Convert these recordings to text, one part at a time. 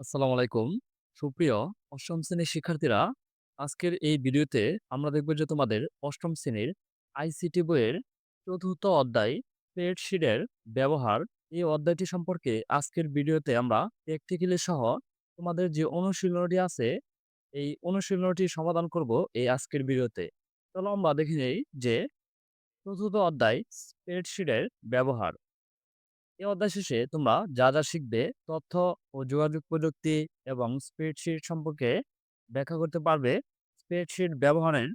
আসসালামু আলাইকুম। সুপ্রিয় অষ্টম শ্রেণির শিক্ষার্থীরা, আজকের এই ভিডিওতে আমরা দেখব যে তোমাদের অষ্টম শ্রেণির আইসিটি বইয়ের চতুর্থ অধ্যায় স্প্রেডশিটের ব্যবহার। এই অধ্যায়টি সম্পর্কে আজকের ভিডিওতে আমরা প্র্যাকটিক্যালি সহ তোমাদের যে অনুশীলনটি আছে, এই অনুশীলনটি সমাধান করব এই আজকের ভিডিওতে। চলো আমরা দেখে নেই যে চতুর্থ অধ্যায় স্প্রেডশিটের ব্যবহার। এই অধ্যায় শেষে তোমরা যা, যা শিখবে তথ্য ও যোগাযোগ প্রযুক্তি এবং স্প্রেডশিট সম্পর্কে ব্যাখ্যা করতে পারবে। স্প্রেডশিট ব্যবহারের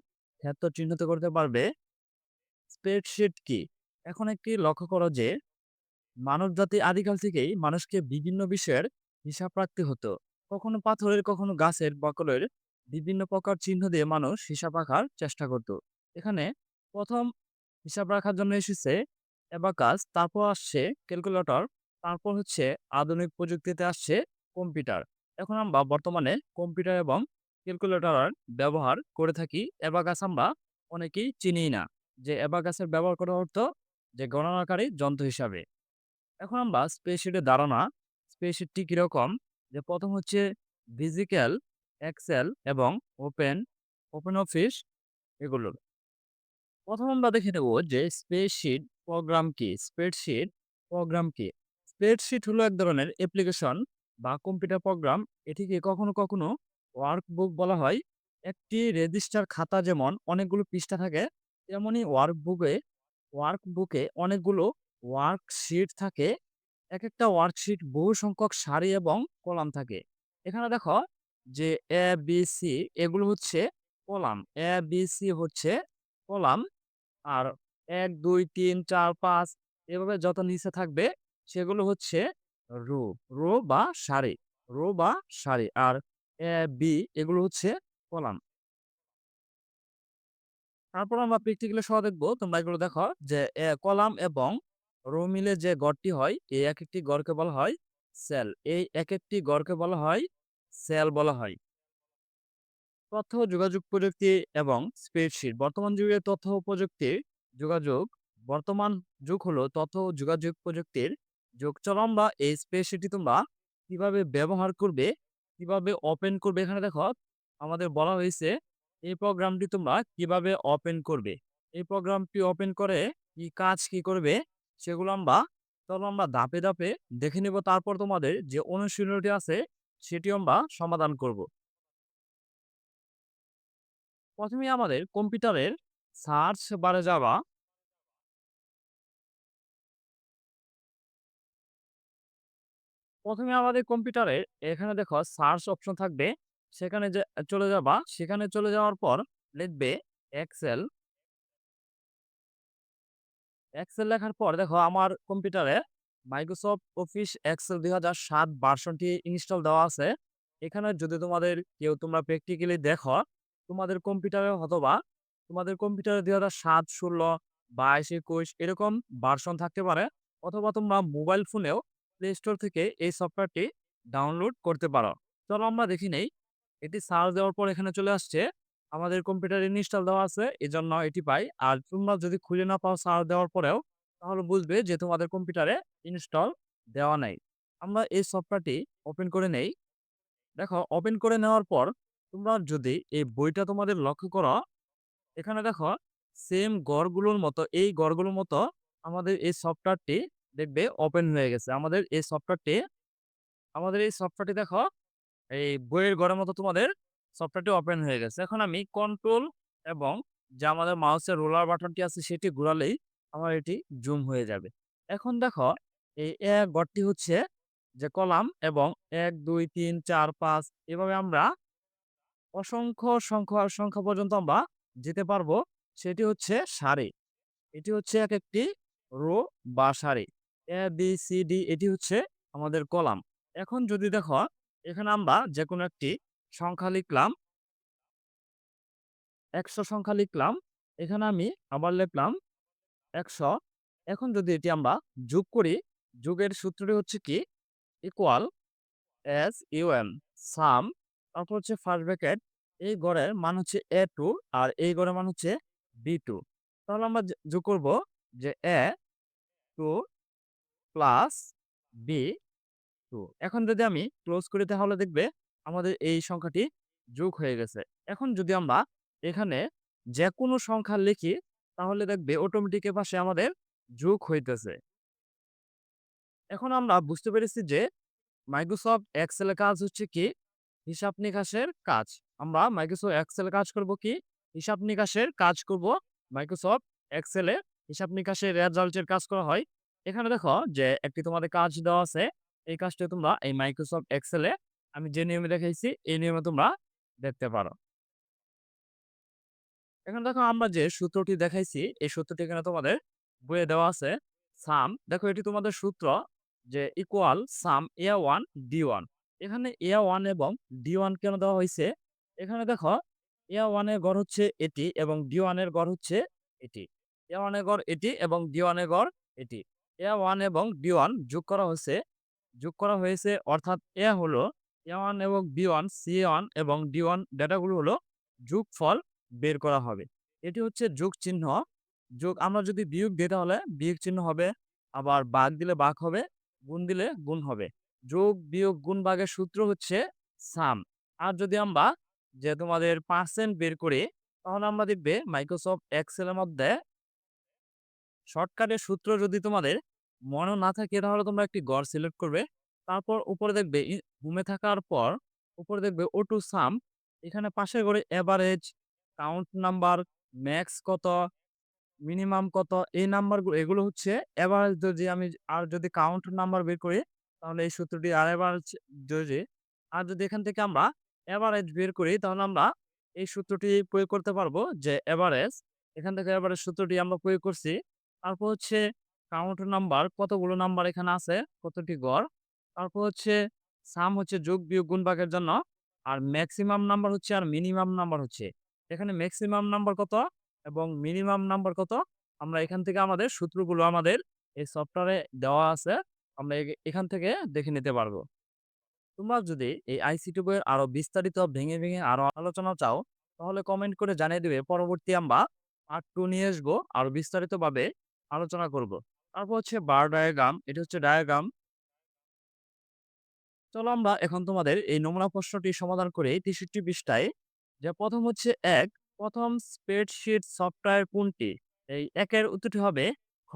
ক্ষেত্র চিহ্নিত করতে পারবে। স্প্রেডশিট কি? এখন একটি লক্ষ্য করো যে মানবজাতি আদিকাল থেকেই মানুষকে বিভিন্ন বিষয়ের হিসাব রাখতে হতো। কখনো পাথরের, কখনো গাছের বকলের বিভিন্ন প্রকার চিহ্ন দিয়ে মানুষ হিসাব রাখার চেষ্টা করত। এখানে প্রথম হিসাব রাখার জন্য এসেছে অ্যাবাকাস, তারপর আসছে ক্যালকুলেটর, তারপর হচ্ছে আধুনিক প্রযুক্তিতে আসছে কম্পিউটার। এখন আমরা বর্তমানে কম্পিউটার এবং ক্যালকুলেটরের ব্যবহার করে থাকি। অ্যাবাকাস আমরা অনেকেই চিনিই না। যে অ্যাবাকাসের ব্যবহার করা অর্থ যে গণনাকারী যন্ত্র হিসাবে। এখন আমরা স্প্রেডশিটের ধারণা, স্প্রেডশিটটি কীরকম যে প্রথম হচ্ছে ভিজিক্যাল, এক্সেল এবং ওপেন, ওপেন অফিস এগুলো। প্রথম আমরা দেখে নেব যে স্প্রেডশিট প্রোগ্রাম কি? স্প্রেডশিট প্রোগ্রাম কি? স্প্রেডশিট হলো এক ধরনের অ্যাপ্লিকেশন বা কম্পিউটার প্রোগ্রাম। এটিকে কখনো, কখনো ওয়ার্কবুক বলা হয়। একটি রেজিস্টার খাতা যেমন অনেকগুলো পৃষ্ঠা থাকে, তেমনি ওয়ার্কবুকে ওয়ার্কবুকে অনেকগুলো ওয়ার্কশিট থাকে। এক একটা ওয়ার্কশিট বহু সংখ্যক সারি এবং কলাম থাকে। এখানে দেখো যে এ, বি, সি এগুলো হচ্ছে কলাম। এ, বি, সি হচ্ছে কলাম। আর ১, ২, ৩, ৪, ৫ এভাবে যত নিচে থাকবে সেগুলো হচ্ছে রো, রো বা সারি, রো বা সারি। আর এ, বি এগুলো হচ্ছে কলাম। তারপর আমরা প্র্যাকটিক্যালি সহ দেখব তোমরা এগুলো দেখো যে কলাম এবং রো মিলে যে গড়টি হয়, এই এক একটি গড়কে বলা হয় সেল। এই এক একটি গড়কে বলা হয় সেল বলা হয়। তথ্য যোগাযোগ প্রযুক্তি এবং স্প্রেডশিট। বর্তমান যুগে তথ্য প্রযুক্তির যোগাযোগ বর্তমান যুগ হলো তথ্য যোগাযোগ প্রযুক্তির যুগ। চলো আমরা এই স্প্রেডশিটটি তোমরা কীভাবে ব্যবহার করবে, কীভাবে ওপেন করবে এখানে দেখো আমাদের বলা হয়েছে এই প্রোগ্রামটি তোমরা কীভাবে ওপেন করবে। এই প্রোগ্রামটি ওপেন করে কি কাজ কি করবে সেগুলো আমরা চলো আমরা ধাপে, ধাপে দেখে নেব। তারপর তোমাদের যে অনুশীলনটি আছে সেটি আমরা সমাধান করব। প্রথমে আমাদের কম্পিউটারের সার্চ বারে যাওয়া। প্রথমে আমাদের কম্পিউটারে এখানে দেখো সার্চ অপশন থাকবে। সেখানে যে চলে যাবা। সেখানে চলে যাওয়ার পর লিখবে এক্সেল। এক্সেল লেখার পর দেখো আমার কম্পিউটারে মাইক্রোসফট অফিস এক্সেল ২০০৭ ভার্সনটি ইনস্টল দেওয়া আছে। এখানে যদি তোমাদের কেউ তোমরা প্র্যাকটিক্যালি দেখো, তোমাদের কম্পিউটারে অথবা তোমাদের কম্পিউটারে ২০০৭, ১৬, ২২, ২১ এরকম ভার্সন থাকতে পারে। অথবা তোমরা মোবাইল ফোনেও প্লে স্টোর থেকে এই সফটওয়্যারটি ডাউনলোড করতে পারো। চলো আমরা দেখে নেই। এটি সার্চ দেওয়ার পর এখানে চলে আসছে। আমাদের কম্পিউটারে ইনস্টল দেওয়া আছে এজন্য এটি পাই। আর তোমরা যদি খুঁজে না পাও সার্চ দেওয়ার পরেও তাহলে বুঝবে যে তোমাদের কম্পিউটারে ইনস্টল দেওয়া নাই। আমরা এই সফটওয়্যারটি ওপেন করে নেই। দেখো ওপেন করে নেওয়ার পর তোমরা যদি এই বইটা তোমাদের লক্ষ্য করো, এখানে দেখো সেম গড়গুলোর মতো এই গড়গুলোর মতো আমাদের এই সফটওয়্যারটি দেখবে ওপেন হয়ে গেছে। আমাদের এই সফটওয়্যারটি আমাদের এই সফটওয়্যারটি দেখো এই বইয়ের গড়ের মতো তোমাদের সফটওয়্যারটি ওপেন হয়ে গেছে। এখন আমি কন্ট্রোল এবং যে আমাদের মাউসের রোলার বাটনটি আছে সেটি ঘোরালেই আমার এটি জুম হয়ে যাবে। এখন দেখো এই এক ঘরটি হচ্ছে যে কলাম এবং ১, ২, ৩, ৪, ৫ এভাবে আমরা অসংখ্য সংখ্যা সংখ্যা পর্যন্ত আমরা যেতে পারব। সেটি হচ্ছে সারি। এটি হচ্ছে এক একটি রো বা সারি। এ, বি, সি, ডি এটি হচ্ছে আমাদের কলাম। এখন যদি দেখো এখানে আমরা যেকোনো একটি সংখ্যা লিখলাম। ১০০ সংখ্যা লিখলাম। এখানে আমি আবার লিখলাম ১০০ এখন যদি এটি আমরা যোগ করি, যোগের সূত্রটি হচ্ছে কি equal S U M sum তারপর হচ্ছে ফার্স্ট ব্র্যাকেট এই গড়ের মান হচ্ছে এ টু আর এই গড়ের মান হচ্ছে বি টু তাহলে আমরা যোগ করব যে A2 প্লাস বি টু এখন যদি আমি ক্লোজ করি তাহলে দেখবে আমাদের এই সংখ্যাটি যোগ হয়ে গেছে। এখন যদি আমরা এখানে যে কোনো সংখ্যা লিখি তাহলে দেখবে অটোমেটিক পাশে আমাদের যোগ হইতেছে। এখন আমরা বুঝতে পেরেছি যে মাইক্রোসফট এক্সেলের কাজ হচ্ছে কি? হিসাব নিকাশের কাজ। আমরা মাইক্রোসফট এক্সেল কাজ করব কি? হিসাব নিকাশের কাজ করব। মাইক্রোসফট এক্সেলে হিসাব নিকাশের রেজাল্টের কাজ করা হয়। এখানে দেখো যে একটি তোমাদের কাজ দেওয়া আছে। এই কাজটা তোমরা এই মাইক্রোসফট এক্সেলে আমি যে নিয়মে দেখাইছি, এই নিয়মে তোমরা দেখতে পারো। এখন দেখো আমরা যে সূত্রটি দেখাইছি, এই সূত্রটি এখানে তোমাদের বইয়ে দেওয়া আছে। সাম দেখো এটি তোমাদের সূত্র যে equal sum A one D one এখানে এ ওয়ান এবং ডি ওয়ান কেন দেওয়া হয়েছে? এখানে দেখো এ ওয়ানের গড় হচ্ছে এটি এবং ডি ওয়ানের গড় হচ্ছে এটি। এ ওয়ানের গড় এটি এবং ডি ওয়ানের গড় এটি। এ ওয়ান এবং ডি ওয়ান যোগ করা হয়েছে, যোগ করা হয়েছে অর্থাৎ এ হলো এ ওয়ান এবং বি ওয়ান সি ওয়ান এবং ডি ওয়ান ডেটাগুলো হলো যোগফল বের করা হবে। এটি হচ্ছে যোগ চিহ্ন। যোগ, আমরা যদি বিয়োগ দিই তাহলে বিয়োগ চিহ্ন হবে, আবার বাঘ দিলে বাঘ হবে, গুণ দিলে গুণ হবে। যোগ বিয়োগ গুণ ভাগের সূত্র হচ্ছে সাম। আর যদি আমরা যে তোমাদের পার্সেন্ট বের করি তাহলে আমরা দেখবে মাইক্রোসফট এক্সেলের মধ্যে শর্টকাটের সূত্র যদি তোমাদের মনে না থাকে তাহলে তোমরা একটি গড় সিলেক্ট করবে। তারপর উপরে দেখবে ঘুমে থাকার পর উপরে দেখবে ও টু সাম এখানে পাশে করে এভারেজ কাউন্ট নাম্বার ম্যাক্স কত মিনিমাম কত, এই নাম্বারগুলো এগুলো হচ্ছে এভারেজ যদি আমি আর যদি কাউন্ট নাম্বার বের করি তাহলে এই সূত্রটি আর এভারেজ যদি, আর যদি এখান থেকে আমরা এভারেজ বের করি, তাহলে আমরা এই সূত্রটি প্রয়োগ করতে পারব যে এভারেজ এখান থেকে এভারেজ সূত্রটি আমরা প্রয়োগ করছি। তারপর হচ্ছে কাউন্ট নাম্বার কতগুলো নাম্বার এখানে আছে, কতটি গড়। তারপর হচ্ছে সাম হচ্ছে যোগ, বিয়োগ, গুণ ভাগের জন্য। আর ম্যাক্সিমাম নাম্বার হচ্ছে আর মিনিমাম নাম্বার হচ্ছে। এখানে ম্যাক্সিমাম নাম্বার কত এবং মিনিমাম নাম্বার কত, আমরা এখান থেকে আমাদের সূত্রগুলো আমাদের এই সফটওয়্যারে দেওয়া আছে, আমরা এখান থেকে দেখে নিতে পারব। তোমরা যদি এই আইসিটি বইয়ের আরও বিস্তারিত ভেঙে ভেঙে আরও আলোচনা চাও, তাহলে কমেন্ট করে জানিয়ে দিবে। পরবর্তী আমরা পার্ট টু নিয়ে আসব, আরও বিস্তারিত ভাবে আলোচনা করব। তারপর হচ্ছে বার ডায়াগ্রাম এটা হচ্ছে ডায়াগ্রাম চলো আমরা এখন তোমাদের এই নমুনা প্রশ্নটি সমাধান করে তেষট্টি পৃষ্ঠায়। যে প্রথম হচ্ছে এক, প্রথম স্প্রেডশিট সফটওয়্যার কোনটি? এই একের উত্তরটি হবে খ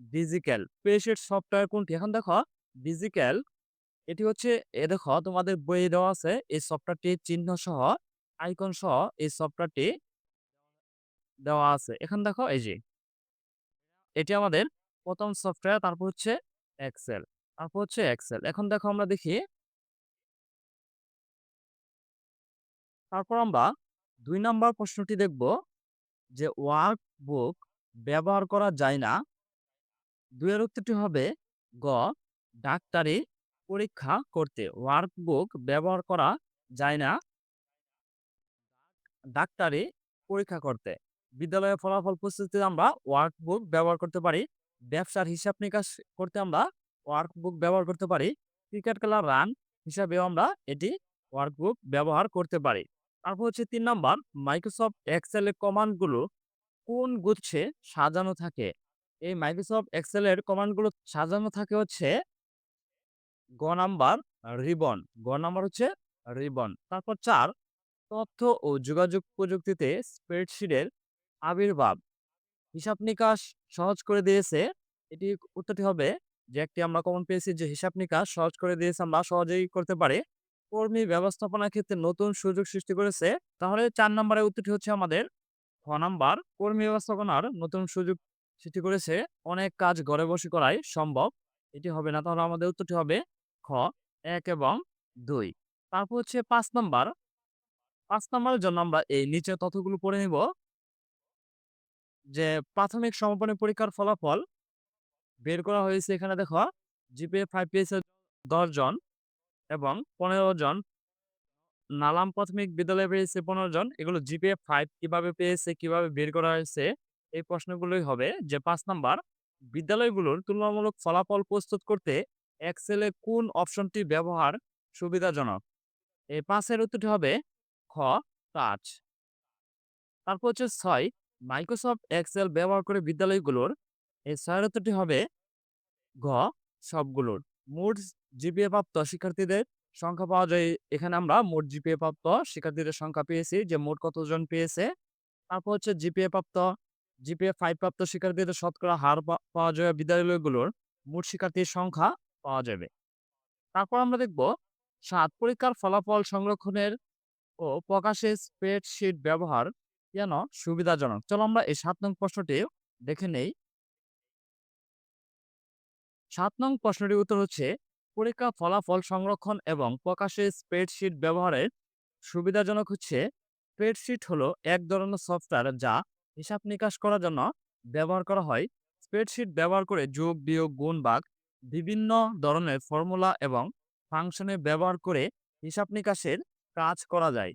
ডিজিক্যাল স্প্রেডশিট সফটওয়্যার কোনটি? এখন দেখো ডিজিক্যাল এটি হচ্ছে, এ দেখো তোমাদের বইয়ে দেওয়া আছে, এই সফটওয়্যারটি চিহ্ন সহ আইকন সহ এই সফটওয়্যারটি দেওয়া আছে। এখন দেখো, এই যে, এটি আমাদের প্রথম সফটওয়্যার, তারপর হচ্ছে এক্সেল তারপর হচ্ছে এক্সেল এখন দেখো আমরা দেখি, তারপর আমরা দুই নাম্বার প্রশ্নটি দেখব, যে ওয়ার্ক বুক ব্যবহার করা যায় না। দুইয়ের উত্তরটি হবে গ, ডাক্তারি পরীক্ষা করতে ওয়ার্ক বুক ব্যবহার করা যায় না। ডাক্তারি পরীক্ষা করতে। বিদ্যালয়ে ফলাফল প্রস্তুতিতে আমরা ওয়ার্ক বুক ব্যবহার করতে পারি। ব্যবসার হিসাব নিকাশ করতে আমরা ওয়ার্ক বুক ব্যবহার করতে পারি। ক্রিকেট খেলার রান হিসাবেও আমরা এটি ওয়ার্ক বুক ব্যবহার করতে পারি। তারপর হচ্ছে তিন নাম্বার মাইক্রোসফট এক্সেলের কমান্ডগুলো কোন গুচ্ছে সাজানো থাকে? এই মাইক্রোসফট এক্সেলের কমান্ডগুলো সাজানো থাকে হচ্ছে গ নাম্বার রিবন। গ নাম্বার হচ্ছে রিবন। তারপর চার, তথ্য ও যোগাযোগ প্রযুক্তিতে স্প্রেডশিটের আবির্ভাব। হিসাব নিকাশ সহজ করে দিয়েছে। এটি উত্তরটি হবে যে একটি আমরা কমন পেয়েছি যে হিসাব নিকাশ সহজ করে দিয়েছে, আমরা সহজেই করতে পারি। কর্মী ব্যবস্থাপনার ক্ষেত্রে নতুন সুযোগ সৃষ্টি করেছে। তাহলে চার নম্বরের উত্তরটি হচ্ছে আমাদের খ নাম্বার। কর্মী ব্যবস্থাপনার নতুন সুযোগ সৃষ্টি করেছে। অনেক কাজ ঘরে বসে করাই সম্ভব। এটি হবে না। তাহলে আমাদের উত্তরটি হবে খ এক এবং দুই। তারপর হচ্ছে পাঁচ নাম্বার। পাঁচ নাম্বারের জন্য আমরা এই নিচে তথ্যগুলো পড়ে নিব। যে প্রাথমিক সমাপনী পরীক্ষার ফলাফল বের করা হয়েছে এখানে দেখো, জিপিএ ফাইভ পেয়েছে দশ জন এবং পনেরো জন। নালাম প্রাথমিক বিদ্যালয়ে পেয়েছে পনেরো জন। এগুলো জিপিএ ফাইভ কীভাবে পেয়েছে, কীভাবে বের করা হয়েছে, এই প্রশ্নগুলোই হবে। যে পাঁচ নাম্বার, বিদ্যালয়গুলোর তুলনামূলক ফলাফল প্রস্তুত করতে এক্সেলে কোন অপশনটি ব্যবহার সুবিধাজনক? এই পাঁচের উত্তরটি হবে খ টাচ তারপর হচ্ছে ছয়, মাইক্রোসফট এক্সেল ব্যবহার করে বিদ্যালয়গুলোর। এই ছয়ের উত্তরটি হবে ঘ, সবগুলোর। মোট জিপিএ প্রাপ্ত শিক্ষার্থীদের সংখ্যা পাওয়া যায়, এখানে আমরা মোট জিপিএ প্রাপ্ত শিক্ষার্থীদের সংখ্যা পেয়েছি, যে মোট কতজন পেয়েছে। তারপর হচ্ছে জিপিএ প্রাপ্ত জিপিএ ফাইভ প্রাপ্ত শিক্ষার্থীদের শতকরা হার পাওয়া যায় বিদ্যালয়গুলোর। মোট শিক্ষার্থীর সংখ্যা পাওয়া যাবে। তারপর আমরা দেখব সাত পরীক্ষার ফলাফল সংরক্ষণের ও প্রকাশে স্প্রেডশিট ব্যবহার কেন সুবিধাজনক। চলো আমরা এই সাত নং প্রশ্নটি দেখে নেই। সাত নং প্রশ্নটির উত্তর হচ্ছে পরীক্ষা ফলাফল সংরক্ষণ এবং প্রকাশে স্প্রেডশিট ব্যবহারের সুবিধাজনক হচ্ছে স্প্রেডশিট হলো এক ধরনের সফটওয়্যার যা হিসাব নিকাশ করার জন্য ব্যবহার করা হয়। স্প্রেডশিট ব্যবহার করে যোগ, বিয়োগ, গুণ, ভাগ বিভিন্ন ধরনের ফর্মুলা এবং ফাংশনে ব্যবহার করে হিসাব নিকাশের কাজ করা যায়।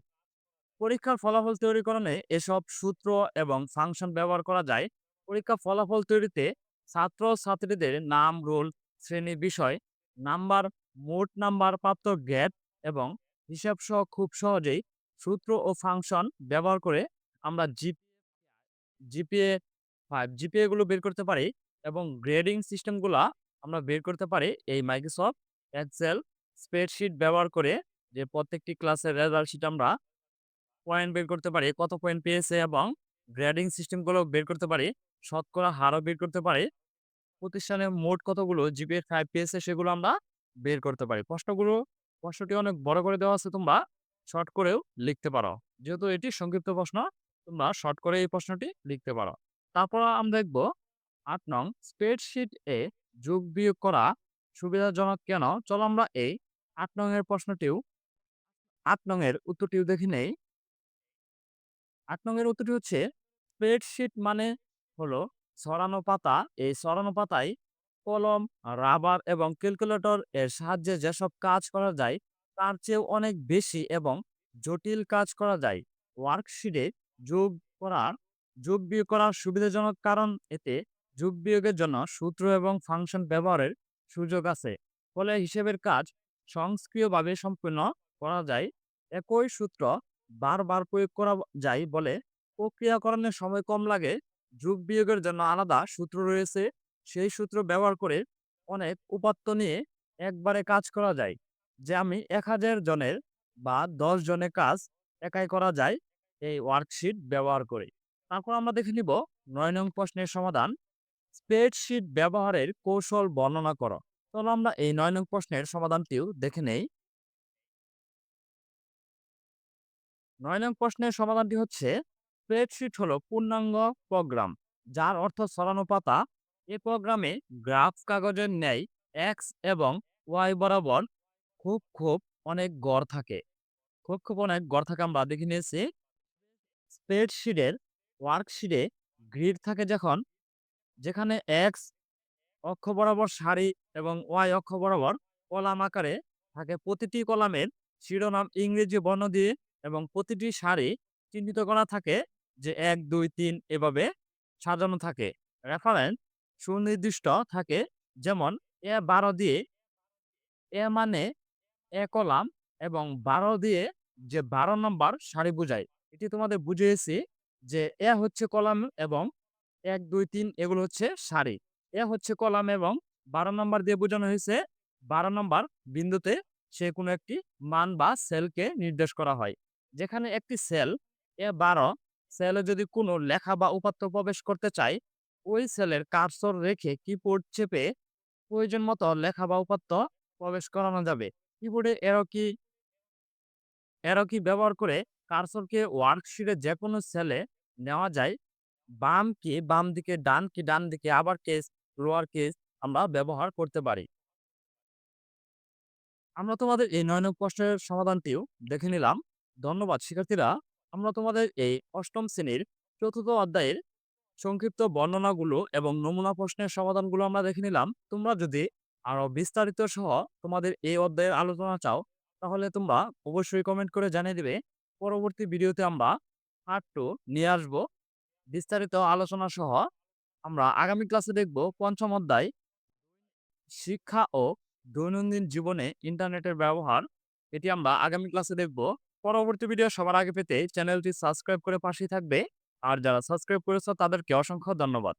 পরীক্ষার ফলাফল তৈরিকরণে এসব সূত্র এবং ফাংশন ব্যবহার করা যায়। পরীক্ষা ফলাফল তৈরিতে ছাত্র ছাত্রীদের নাম রোল শ্রেণি বিষয় নাম্বার মোট নাম্বার প্রাপ্ত গ্যাপ এবং হিসাব সহ খুব সহজেই সূত্র ও ফাংশন ব্যবহার করে আমরা জিপ জিপিএ ফাইভ জিপিএ গুলো বের করতে পারি এবং গ্রেডিং সিস্টেমগুলা আমরা বের করতে পারি এই মাইক্রোসফট এক্সেল স্প্রেডশিট ব্যবহার করে যে প্রত্যেকটি ক্লাসের রেজাল্ট শিট আমরা পয়েন্ট বের করতে পারি, কত পয়েন্ট পেয়েছে এবং গ্রেডিং সিস্টেমগুলো বের করতে পারি, শতকরা হারও বের করতে পারি, প্রতিষ্ঠানে মোট কতগুলো জিপিএ ফাইভ পেয়েছে সেগুলো আমরা বের করতে পারি। প্রশ্নগুলো, প্রশ্নটি অনেক বড় করে দেওয়া আছে, তোমরা শর্ট করেও লিখতে পারো। যেহেতু এটি সংক্ষিপ্ত প্রশ্ন, তোমরা শর্ট করে এই প্রশ্নটি লিখতে পারো। তারপর আমরা দেখব আট নং স্প্রেডশিট এ যোগ বিয়োগ করা সুবিধাজনক কেন? চলো আমরা এই আট নং এর প্রশ্নটিও, আট নং এর উত্তরটিও দেখে নেই। আট নং এর উত্তরটি হচ্ছে স্প্রেডশিট মানে হলো ছড়ানো পাতা। এই ছড়ানো পাতায় কলম, রাবার এবং ক্যালকুলেটর এর সাহায্যে যেসব কাজ করা যায়, তার চেয়েও অনেক বেশি এবং জটিল কাজ করা যায়। ওয়ার্কশিটে যোগ করার, যোগ বিয়োগ করার সুবিধাজনক কারণ এতে যোগ বিয়োগের জন্য সূত্র এবং ফাংশন ব্যবহারের সুযোগ আছে। ফলে হিসেবের কাজ সংস্ক্রিয়ভাবে সম্পূর্ণ করা যায়। একই সূত্র বারবার প্রয়োগ করা যায় বলে প্রক্রিয়াকরণের সময় কম লাগে। যোগ বিয়োগের জন্য আলাদা সূত্র রয়েছে। সেই সূত্র ব্যবহার করে অনেক উপাত্ত নিয়ে একবারে কাজ করা যায়, যে আমি এক হাজার জনের বা দশ জনের কাজ একাই করা যায় এই ওয়ার্কশিট ব্যবহার করে। তারপর আমরা দেখে নিব নয় নং প্রশ্নের সমাধান। স্প্রেডশিট ব্যবহারের কৌশল বর্ণনা করো। চলো আমরা এই নয় নং প্রশ্নের সমাধানটিও দেখে নেই। নয় নং প্রশ্নের সমাধানটি হচ্ছে, স্প্রেডশিট হলো পূর্ণাঙ্গ প্রোগ্রাম, যার অর্থ ছড়ানো পাতা। এ প্রোগ্রামে গ্রাফ কাগজের ন্যায় এক্স এবং ওয়াই বরাবর খুব খুব অনেক গড় থাকে। খুব খুব অনেক গড় থাকে আমরা দেখে নিয়েছি। স্প্রেডশিটের ওয়ার্কশিটে গ্রিড থাকে যখন যেখানে এক্স অক্ষ বরাবর সারি এবং ওয়াই অক্ষ বরাবর কলাম আকারে থাকে। প্রতিটি কলামের শিরোনাম ইংরেজি বর্ণ দিয়ে এবং প্রতিটি সারি চিহ্নিত করা থাকে যে এক, দুই, তিন এভাবে সাজানো থাকে। রেফারেন্স সুনির্দিষ্ট থাকে যেমন এ বারো দিয়ে এ মানে এ কলাম এবং বারো দিয়ে যে বারো নম্বর সারি বোঝায়। এটি তোমাদের বুঝিয়েছি যে এ হচ্ছে কলাম এবং এক, দুই, তিন এগুলো হচ্ছে সারি। এ হচ্ছে কলাম এবং বারো নম্বর দিয়ে বোঝানো হয়েছে, বারো নম্বর বিন্দুতে সে কোনো একটি মান বা সেলকে নির্দেশ করা হয়। যেখানে একটি সেল, এ বারো সেলে যদি কোনো লেখা বা উপাত্ত প্রবেশ করতে চায়, ওই সেলের কার্সর রেখে কিবোর্ড চেপে প্রয়োজন মতো লেখা বা উপাত্ত প্রবেশ করানো যাবে। কিবোর্ডে এরো কি এরো কি ব্যবহার করে কার্সরকে ওয়ার্কশিটে যে কোনো সেলে নেওয়া যায়। বাম কি বাম দিকে ডান কি ডান দিকে আবার কেস লোয়ার কেস আমরা ব্যবহার করতে পারি। আমরা তোমাদের এই নয় নং প্রশ্নের সমাধানটিও দেখে নিলাম। ধন্যবাদ, শিক্ষার্থীরা। আমরা তোমাদের এই অষ্টম শ্রেণির চতুর্থ অধ্যায়ের সংক্ষিপ্ত বর্ণনাগুলো এবং নমুনা প্রশ্নের সমাধানগুলো আমরা দেখে নিলাম। তোমরা যদি আরও বিস্তারিত সহ তোমাদের এই অধ্যায়ের আলোচনা চাও, তাহলে তোমরা অবশ্যই কমেন্ট করে জানিয়ে দিবে। পরবর্তী ভিডিওতে আমরা পার্ট টু নিয়ে আসব। বিস্তারিত আলোচনা সহ আমরা আগামী ক্লাসে দেখব পঞ্চম অধ্যায়, শিক্ষা ও দৈনন্দিন জীবনে ইন্টারনেটের ব্যবহার। এটি আমরা আগামী ক্লাসে দেখব। পরবর্তী ভিডিও সবার আগে পেতে চ্যানেলটি সাবস্ক্রাইব করে পাশেই থাকবে। আর যারা সাবস্ক্রাইব করেছ তাদেরকে অসংখ্য ধন্যবাদ।